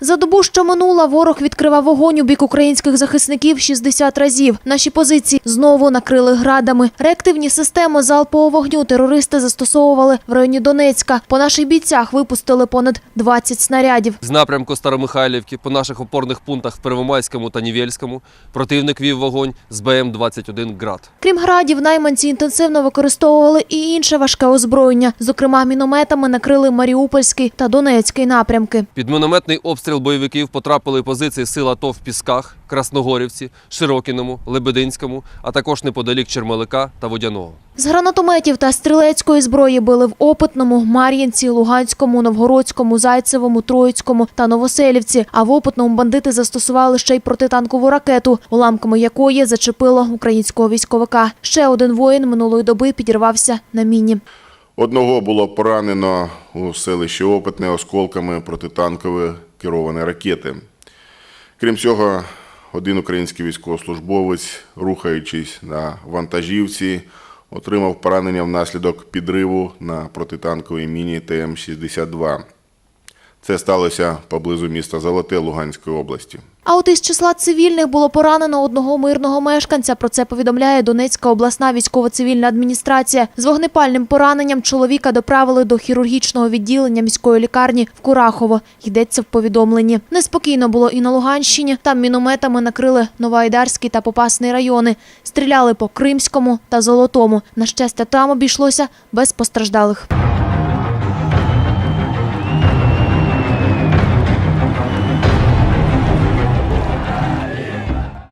За добу, що минула, ворог відкривав вогонь у бік українських захисників 60 разів. Наші позиції знову накрили градами. Реактивні системи залпового вогню терористи застосовували в районі Донецька. По наших бійцях випустили понад 20 снарядів. З напрямку Старомихайлівки по наших опорних пунктах в Первомайському та Нівельському противник вів вогонь з БМ-21 «Град». Крім градів, найманці інтенсивно використовували і інше важке озброєння. Зокрема, мінометами накрили Маріупольський та Донецький напрямки. Під мінометний обстріл бойовиків потрапили позиції сил АТО в Пісках, Красногорівці, Широкіному, Лебединському, а також неподалік Чермелика та Водяного. З гранатометів та стрілецької зброї били в Опитному, Мар'їнці, Луганському, Новгородському, Зайцевому, Троїцькому та Новоселівці. А в Опитному бандити застосували ще й протитанкову ракету, уламками якої зачепило українського військовика. Ще один воїн минулої доби підірвався на міні. Одного було поранено у селищі Опитне осколками протитанкової керованої ракети. Крім цього, один український військовослужбовець, рухаючись на вантажівці, отримав поранення внаслідок підриву на протитанковій міні ТМ-62. Це сталося поблизу міста Золоте Луганської області. А от із числа цивільних було поранено одного мирного мешканця. Про це повідомляє Донецька обласна військово-цивільна адміністрація. З вогнепальним пораненням чоловіка доправили до хірургічного відділення міської лікарні в Курахово. Йдеться в повідомленні. Неспокійно було і на Луганщині. Там мінометами накрили Новоайдарський та Попасний райони. Стріляли по Кримському та Золотому. На щастя, там обійшлося без постраждалих.